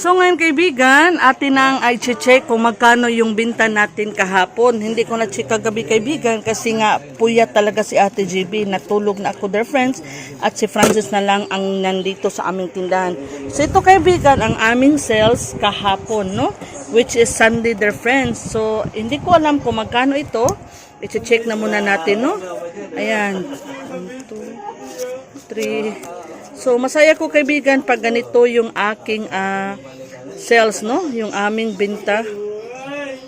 So ngayon kaibigan, atin ang ay check kung magkano yung binta natin kahapon. Hindi ko na check kagabi kaibigan kasi nga puyat talaga si Ate GB. Natulog na ako their friends at si Francis na lang ang nandito sa aming tindahan. So ito kaibigan, ang aming sales kahapon, no? Which is Sunday their friends. So hindi ko alam kung magkano ito. I-check na muna natin, no? Ayan. 1, 2, 3, So, masaya ko kaibigan pag ganito yung aking ah, sales, no? Yung aming binta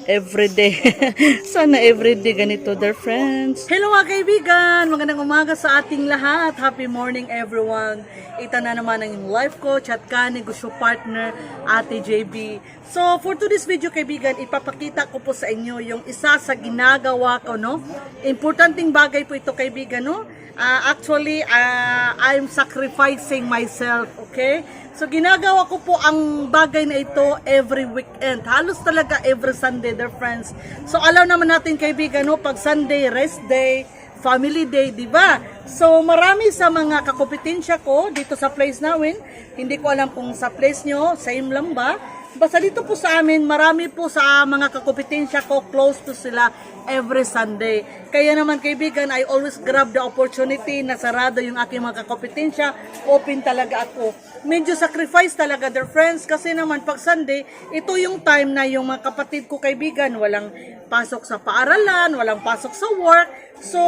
everyday. Sana everyday ganito, dear friends. Hello mga kaibigan! Magandang umaga sa ating lahat. Happy morning everyone. Ito na naman ang life coach at ka negosyo partner, Ate JB. So, for today's video kaibigan, ipapakita ko po sa inyo yung isa sa ginagawa ko, no? Importanteng bagay po ito kaibigan, no? Ah, actually, ah, I'm sacrificing myself, okay? So, ginagawa ko po ang bagay na ito every weekend. Halos talaga every Sunday, dear friends. So, alam naman natin, kaibigan, no? Pag Sunday, rest day, family day, di ba? So, marami sa mga kakompetensya ko dito sa place namin. Hindi ko alam kung sa place nyo, same lang ba? Basta dito po sa amin, marami po sa mga kakompetensya ko, close to sila every Sunday. Kaya naman kaibigan, I always grab the opportunity na sarado yung aking mga kakompetensya, open talaga ako. Medyo sacrifice talaga their friends kasi naman pag Sunday, ito yung time na yung mga kapatid ko kaibigan, walang pasok sa paaralan, walang pasok sa work. So,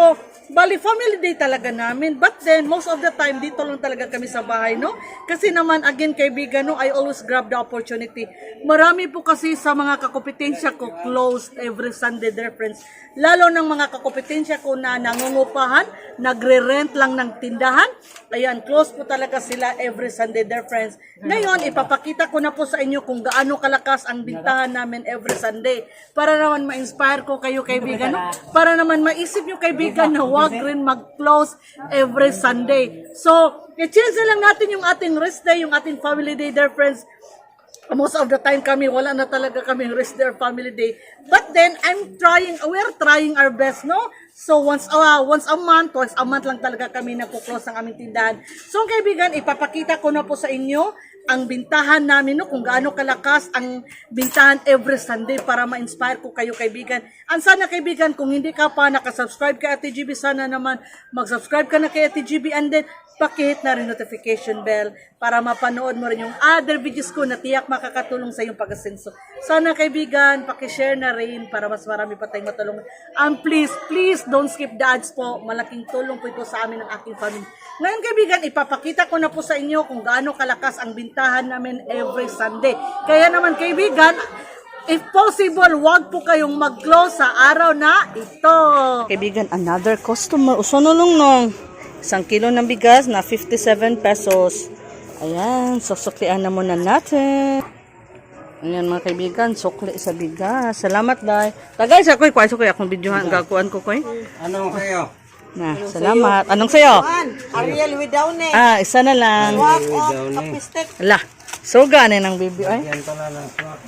bali family day talaga namin. But then, most of the time, dito lang talaga kami sa bahay, no? Kasi naman, again, kaibigan, no, I always grab the opportunity. Marami po kasi sa mga kakompetensya ko closed every Sunday, dear friends. Lalo ng mga kakompetensya ko na nangungupahan, nagre-rent lang ng tindahan. Ayan, close po talaga sila every Sunday, dear friends. Ngayon, ipapakita ko na po sa inyo kung gaano kalakas ang bintahan namin every Sunday. Para naman ma-inspire ko kayo, kaibigan, no? Para naman maisip nyo, kaibigan, na huwag rin mag-close every Sunday. So, i-change lang natin yung ating rest day, yung ating family day, dear friends most of the time kami, wala na talaga kami rest their family day. But then, I'm trying, we're trying our best, no? So, once, uh, once a month, twice a month lang talaga kami nagpo-close ng aming tindahan. So, kaibigan, ipapakita ko na po sa inyo ang bintahan namin, no? Kung gaano kalakas ang bintahan every Sunday para ma-inspire ko kayo, kaibigan. Ang sana, kaibigan, kung hindi ka pa nakasubscribe kay Ate GB, sana naman mag-subscribe ka na kay Ate GB and then pakihit na rin notification bell para mapanood mo rin yung other videos ko na tiyak makakatulong sa iyong pag-asenso. Sana kaibigan, pakishare na rin para mas marami pa tayong matulungan. And please, please don't skip the ads po. Malaking tulong po ito sa amin ng aking family. Ngayon kaibigan, ipapakita ko na po sa inyo kung gaano kalakas ang bintahan namin every Sunday. Kaya naman kaibigan, If possible, wag po kayong mag-close sa araw na ito. Kaibigan, another customer. Usunulong nung. Isang kilo ng bigas na 57 pesos. Ayan, susuklian na muna natin. Ayan mga kaibigan, sukli sa bigas. Salamat dai. Tagay sa koy, kway sa koy akong videohan gakuan ko koy. Ano kayo? Na, salamat. Anong sayo? Ariel without ne. Ah, isa na lang. Walk off kapistek. Ala, soga na ng bibi ay. Yan pala ng swak.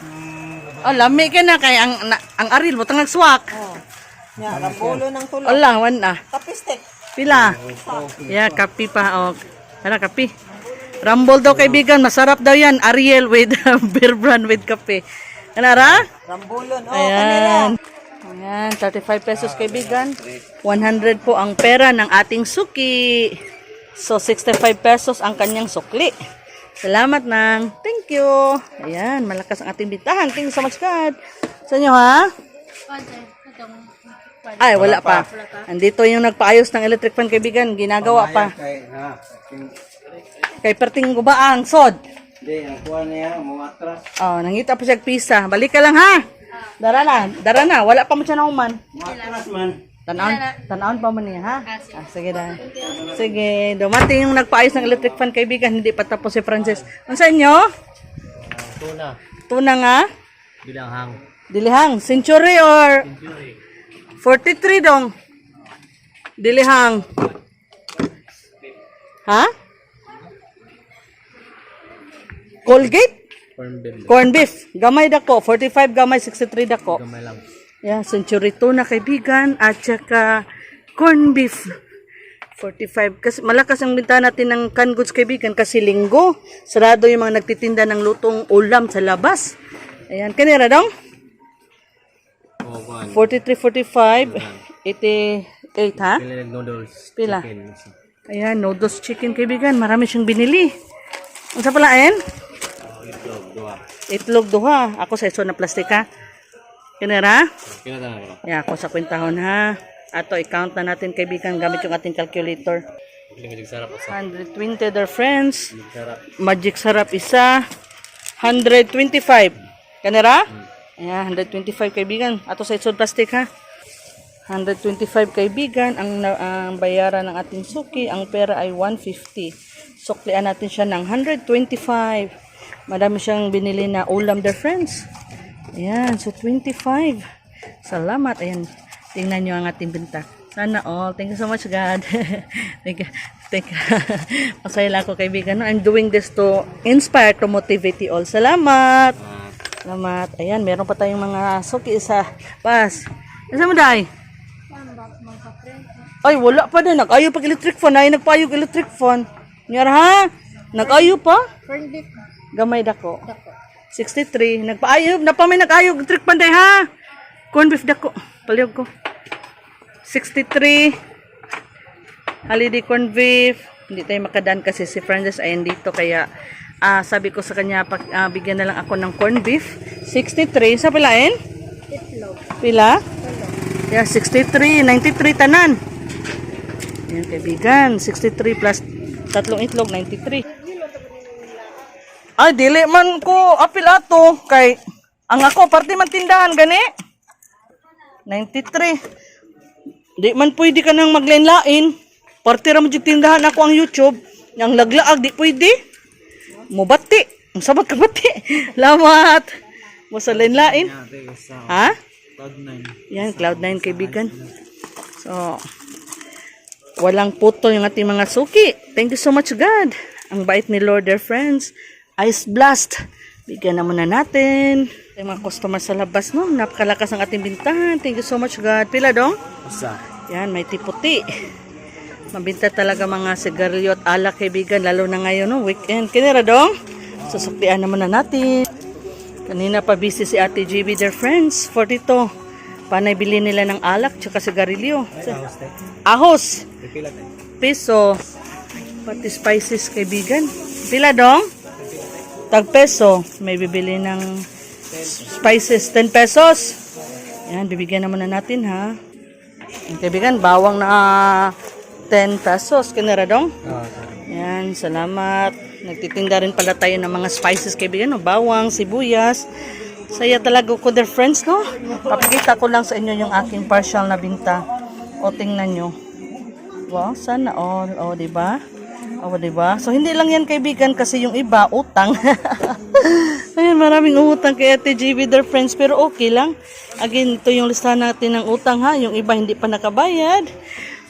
Oh, lami ka na kay ang na, ang aril butang nagswak. Ya, rambulo ng tulo. Ala, wan na. Kapistek. Pila? Yeah, kapi pa. Oh. Ano, kapi? Rumble daw kaibigan, masarap daw yan. Ariel with beer brand with kape. Ano ra? Rambulon. Oh, kanila. Ayan. Ayan, 35 pesos kaibigan. 100 po ang pera ng ating suki. So, 65 pesos ang kanyang sukli. Salamat nang. Thank you. Ayan, malakas ang ating bintahan. Thank you so much, God. Sa inyo, ha? Ay, wala pa. Andito yung nagpaayos ng electric fan, kaibigan. Ginagawa pa. Kay, ha? King- Kay perting gubaang, sod. Hindi, ang kuha niya, muatras. Oh, nangita pa siya pisa. Balik ka lang, ha? Dara na, dara na. Wala pa mo siya na uman. Muatras man. Tanawon, tanawon pa man niya, ha? Ah, sige na. Sige, dumating yung nagpaayos ng electric fan, kaibigan. Hindi pa tapos si Francis. Ano sa inyo? Tuna. Tuna nga? Bilanghang. Dilihang. Century or? 43 dong. Dilihang. Ha? Colgate? Corn beef. Corn beef. Gamay dako. 45 gamay, 63 dako. Gamay lang. Yeah, century tuna kaibigan at saka corn beef. 45. Kasi malakas ang binta natin ng canned goods kaibigan kasi linggo. Sarado yung mga nagtitinda ng lutong ulam sa labas. Ayan, kanira dong? O, kuhan. 43, 45, 88 ha? Pila ng noodles. Pila? Chicken. Ayan, noodles chicken kaibigan. Marami siyang binili. Ang sa palain? O, itlog. Dua. Itlog duha. Ako sa iso na plastic ha. Kanira? Pila na ako. Yeah, ako sa kwentahon ha. Ato, i-count na natin kaibigan gamit yung ating calculator. Ka sarap sa 120 their friends. sarap. Magic sarap isa. 125. Kanira? Ayan, 125 kaibigan. Ato sa isod plastic ha. 125 kaibigan ang, ang bayaran ng ating suki. Ang pera ay 150. Suklian natin siya ng 125. Madami siyang binili na ulam their friends. Ayan, so 25. Salamat. Ayan, tingnan nyo ang ating binta. Sana all. Thank you so much, God. thank you. Thank you. Masaya lang ako, kaibigan. I'm doing this to inspire, to motivate you all. Salamat. Salamat. Ayan, meron pa tayong mga suki sa pas. Isa mo, Day? Ay, wala pa din. Nag-ayo pag electric fan. Ay, nagpayog electric fan. Ngayon ha? Nag-ayo pa? Gamay dako. 63. Nagpaayo. Na pa may nag-ayo electric fan day ha? Corn beef dako. Paliyog ko. 63. Holiday corn beef. Hindi tayo makadaan kasi si Francis ay dito kaya ah, sabi ko sa kanya pag, ah, bigyan na lang ako ng corn beef. 63 sa pilain? Pila? Yeah, 63, 93 tanan. Yan kaibigan, 63 plus tatlong itlog 93. Ay, dili man ko apil ato kay ang ako parte man tindahan gani. 93. Di man pwede ka nang maglain-lain. Parte ra mo tindahan ako ang YouTube. Yang laglaag di pwede. Mubati. Ang sabat ka bati. Lamat. Mo sa lain-lain. Ha? Yan, Cloud9 kaibigan. So, walang putol yung ating mga suki. Thank you so much, God. Ang bait ni Lord, dear friends. Ice Blast. Bigyan naman na natin. Yung mga customer sa labas, no? Napakalakas ang ating bintahan. Thank you so much, God. Pila dong? Usa. Yan, may tiputi. Mabinta talaga mga sigarilyo at alak kaibigan, lalo na ngayon, no? Weekend. Kinira dong? Susuklian naman na natin. Kanina pa busy si Ate GB, their friends. 42. Panay bili nila ng alak tsaka sigarilyo. Ahos. Peso. Pati spices kaibigan. Pila dong? Tag peso. May bibili ng spices. 10 pesos. Yan, bibigyan naman na natin ha. Kaibigan, bawang na 10 pesos. Kinara dong? Ah, Yan, salamat. Nagtitinda rin pala tayo ng mga spices kaibigan, no? bawang, sibuyas. Saya talaga ko their friends, no? Papakita ko lang sa inyo yung aking partial na binta. O, tingnan nyo. Wow, sana all. O, di ba? O, di ba? So, hindi lang yan kaibigan kasi yung iba, utang. Ayan, maraming utang kay Ate GB, their friends. Pero okay lang. Again, ito yung listahan natin ng utang ha. Yung iba hindi pa nakabayad.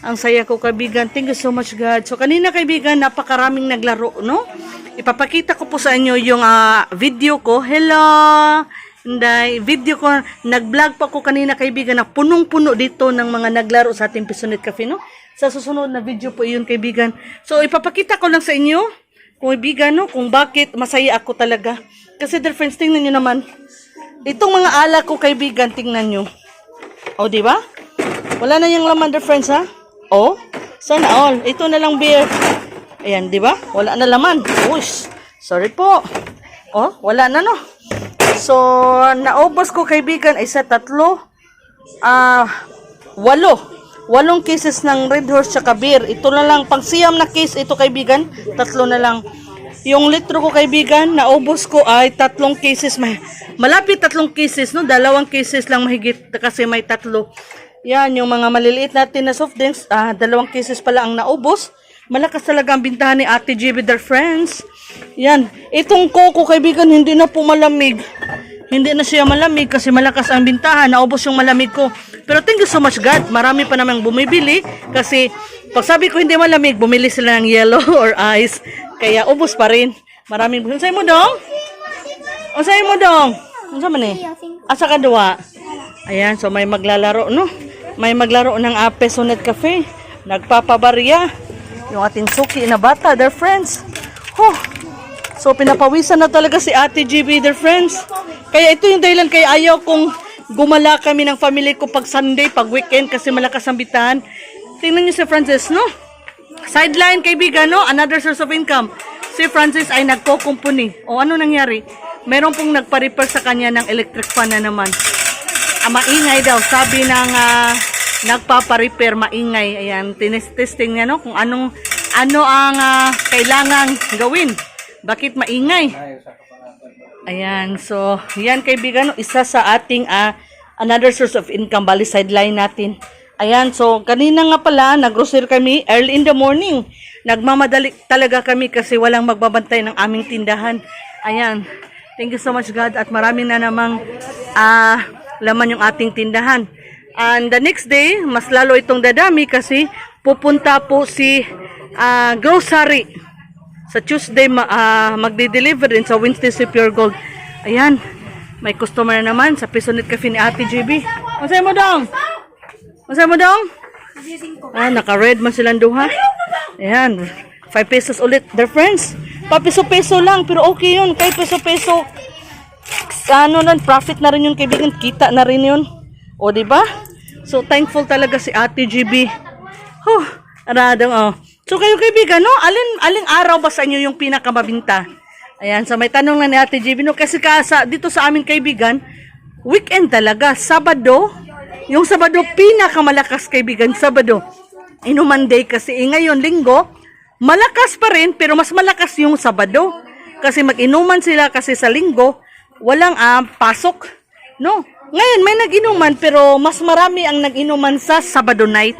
Ang saya ko kaibigan. Thank you so much God. So kanina kaibigan, napakaraming naglaro, no? Ipapakita ko po sa inyo yung ah, video ko. Hello! Hindi, video ko, nag-vlog pa ko kanina kaibigan na punong-puno dito ng mga naglaro sa ating Pisonet Cafe, no? Sa susunod na video po yun kaibigan. So ipapakita ko lang sa inyo, kaibigan, no? Kung bakit masaya ako talaga. Kasi dear friends, tingnan nyo naman. Itong mga alak ko kaibigan, tingnan nyo. O, di ba? Wala na yung laman, dear friends, ha? O, sana all. Ito na lang beer. Ayan, di ba? Wala na laman. Ush, sorry po. O, wala na, no? So, naubos ko, kaibigan, ay sa tatlo. Ah, walo. Walong cases ng Red Horse tsaka beer. Ito na lang, pang siyam na case ito, kaibigan. Tatlo na lang. Yung litro ko, kaibigan, naubos ko ay tatlong cases. May, malapit tatlong cases, no? Dalawang cases lang mahigit kasi may tatlo. Yan, yung mga maliliit natin na soft drinks, ah, dalawang cases pala ang naubos. Malakas talaga ang bintahan ni Ate with their friends. Yan, itong coco kaibigan, hindi na po malamig. Hindi na siya malamig kasi malakas ang bintahan. Naubos yung malamig ko. Pero thank you so much God. Marami pa namang bumibili kasi pag sabi ko hindi malamig, bumili sila ng yellow or ice. Kaya ubos pa rin. Maraming Unsay mo dong? Unsay mo dong? Unsa man eh? Asa ka duwa? Ayan, so may maglalaro, no? May maglaro ng Ape Sunet Cafe. nagpapabarya. Yung ating suki na bata, dear friends. Huh. So, pinapawisan na talaga si Ate GB, dear friends. Kaya ito yung dahilan kaya ayaw kong gumala kami ng family ko pag Sunday, pag weekend, kasi malakas ang bitahan. Tingnan niyo si Francis, no? Sideline, kaibigan, no? Another source of income. Si Francis ay nagko-company. O ano nangyari? Meron pong nagpa-repair sa kanya ng electric fan na naman. Ah, maingay daw. Sabi ng ah, nagpapa-repair, maingay. Ayan, tinis-testing niya, no? Kung anong, ano ang ah, kailangang gawin. Bakit maingay? Ayan, so, yan kaibigan, isa sa ating ah, another source of income, bali sideline natin. Ayan, so, kanina nga pala, nag-grocery kami early in the morning. Nagmamadali talaga kami kasi walang magbabantay ng aming tindahan. Ayan, thank you so much God at marami na namang ah, laman yung ating tindahan. And the next day, mas lalo itong dadami kasi pupunta po si ah, grocery sa Tuesday ma- ah, magde-deliver din sa Wednesday si Pure Gold. Ayan, may customer na naman sa Pisonit Cafe ni Ate JB. Masaya mo dong? Masaya mo dong? Ah, naka-red man silang duha. Ayan, 5 pesos ulit. Their friends, papiso-peso lang, pero okay yun. Kahit peso-peso, ano nan, profit na rin yun kaibigan, kita na rin yun. O, di ba? So, thankful talaga si Ate GB. Huh, aradang, oh. So, kayo kaibigan, no? Alin, aling araw ba sa inyo yung pinakamabinta? Ayan, so may tanong na ni Ate GB, no? Kasi kasa, dito sa aming kaibigan, weekend talaga, Sabado, yung Sabado, pinakamalakas kaibigan, Sabado. Inuman day kasi, eh, ngayon, linggo, malakas pa rin, pero mas malakas yung Sabado. Kasi mag-inuman sila kasi sa linggo, walang ah, pasok. No? Ngayon, may nag-inuman, pero mas marami ang nag-inuman sa Sabado night.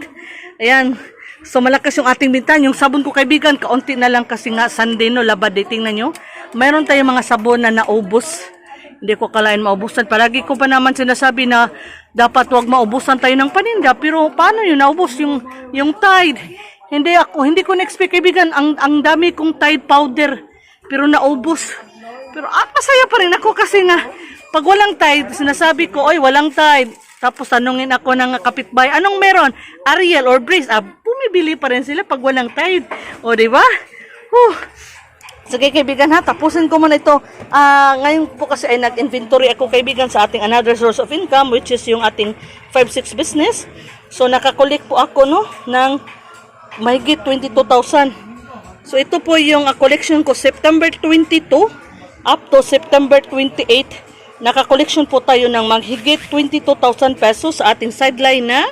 Ayan. So, malakas yung ating bintan. Yung sabon ko, kaibigan, kaunti na lang kasi nga Sunday, no, labad day. Tingnan nyo. Mayroon tayong mga sabon na naubos. Hindi ko kalain maubusan. Palagi ko pa naman sinasabi na dapat wag maubusan tayo ng paninda. Pero paano yun? Naubos yung, yung Tide. Hindi ako, hindi ko na-expect, kaibigan. Ang, ang dami kong Tide powder. Pero naubos. Pero ah, masaya pa rin ako kasi nga, pag walang Tide, sinasabi ko, oy, walang Tide. Tapos tanungin ako ng kapitbahay, anong meron? Ariel or Breeze? Ah, bumibili pa rin sila pag walang Tide. O, di ba? Huh. Sige kaibigan ha, tapusin ko muna ito. Ah, ngayon po kasi ay nag-inventory ako kaibigan sa ating another source of income which is yung ating 5-6 business. So nakakulik po ako no ng mahigit 22,000. So ito po yung ah, collection ko September 22 up to September 28. Naka-collection po tayo ng maghigit 22,000 pesos sa ating sideline na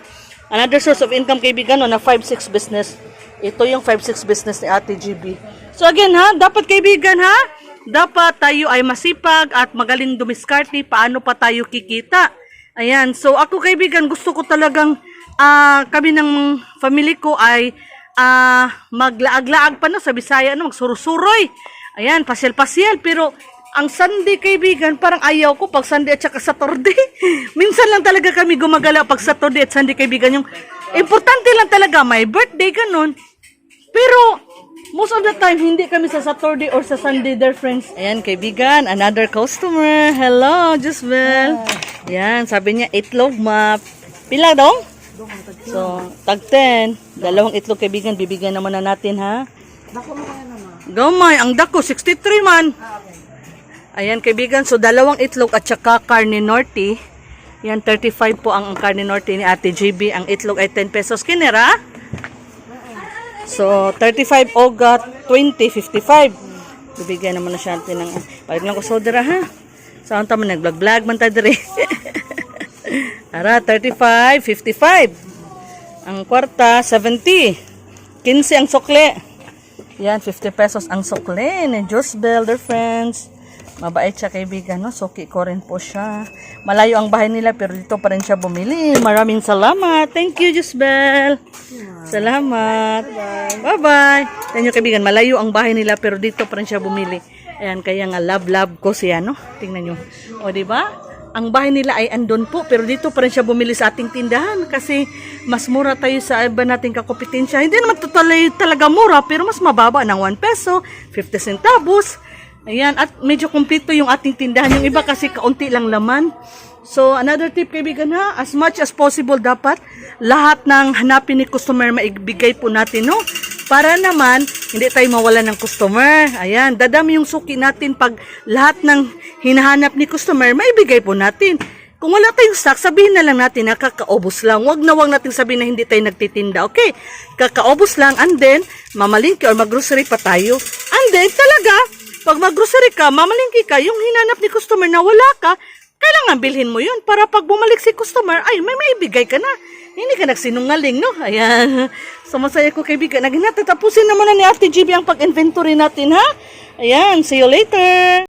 another source of income kaibigan no, na 5-6 business. Ito yung 5-6 business ni Ate GB. So again ha, dapat kaibigan ha, dapat tayo ay masipag at magaling dumiskarte paano pa tayo kikita. Ayan, so ako kaibigan, gusto ko talagang ah, kami ng family ko ay ah, maglaag-laag pa no sa Bisaya, no, magsurusuroy. Ayan, pasyal-pasyal, pero ang Sunday kaibigan, parang ayaw ko pag Sunday at saka Saturday. Minsan lang talaga kami gumagala pag Saturday at Sunday kaibigan. Yung importante lang talaga, may birthday, ganun. Pero, most of the time, hindi kami sa Saturday or sa Sunday, dear friends. Ayan, kaibigan, another customer. Hello, Jusbel. Ayan, sabi niya, itlog map. Pila dong? So, tag 10. Dalawang itlog, kaibigan, bibigyan naman na natin, ha? Gamay, ang dako, 63 man. Ayan, kaibigan, so dalawang itlog at saka karne norte. Yan, 35 po ang karne norte ni Ate JB. Ang itlog ay 10 pesos. Kinera? So, 35 oga, 20, 55. Bibigyan naman na siya natin ng... Pag lang ko sodra, ha? Saan tama nag-vlog-vlog man tayo dire. Ara, 35, 55. Ang kwarta, 70. 15 ang sukle. Yan, 50 pesos ang sukle ni Juice Builder Friends. Mabait siya kaibigan, no? Suki ko rin po siya. Malayo ang bahay nila pero dito pa rin siya bumili. Maraming salamat. Thank you, Jusbel. Salamat. Bye-bye. Tingnan nyo kaibigan, malayo ang bahay nila pero dito pa rin siya bumili. Ayan, kaya nga love-love ko siya, no? Tingnan nyo. O, di ba? Ang bahay nila ay andon po pero dito pa rin siya bumili sa ating tindahan kasi mas mura tayo sa iba nating kakopetensya. Hindi naman totally talaga mura pero mas mababa ng 1 peso, 50 centavos. Ayan, at medyo kumpleto yung ating tindahan. Yung iba kasi kaunti lang laman. So, another tip kaibigan ha, as much as possible dapat lahat ng hanapin ni customer maibigay po natin, no? Para naman, hindi tayo mawalan ng customer. Ayan, dadami yung suki natin pag lahat ng hinahanap ni customer, maibigay po natin. Kung wala tayong stock, sabihin na lang natin na kakaobos lang. Wag na wag natin sabihin na hindi tayo nagtitinda. Okay? Kakaobos lang and then mamalingki or maggrocery pa tayo. And then talaga, pag maggrocery ka, mamalingki ka, yung hinanap ni customer na wala ka, kailangan bilhin mo yun para pag bumalik si customer, ay may maibigay ka na. Hindi ka nagsinungaling, no? Ayan. So, masaya ko kaibigan. Naging natatapusin naman na ni Ate GB ang pag-inventory natin, ha? Ayan. See you later.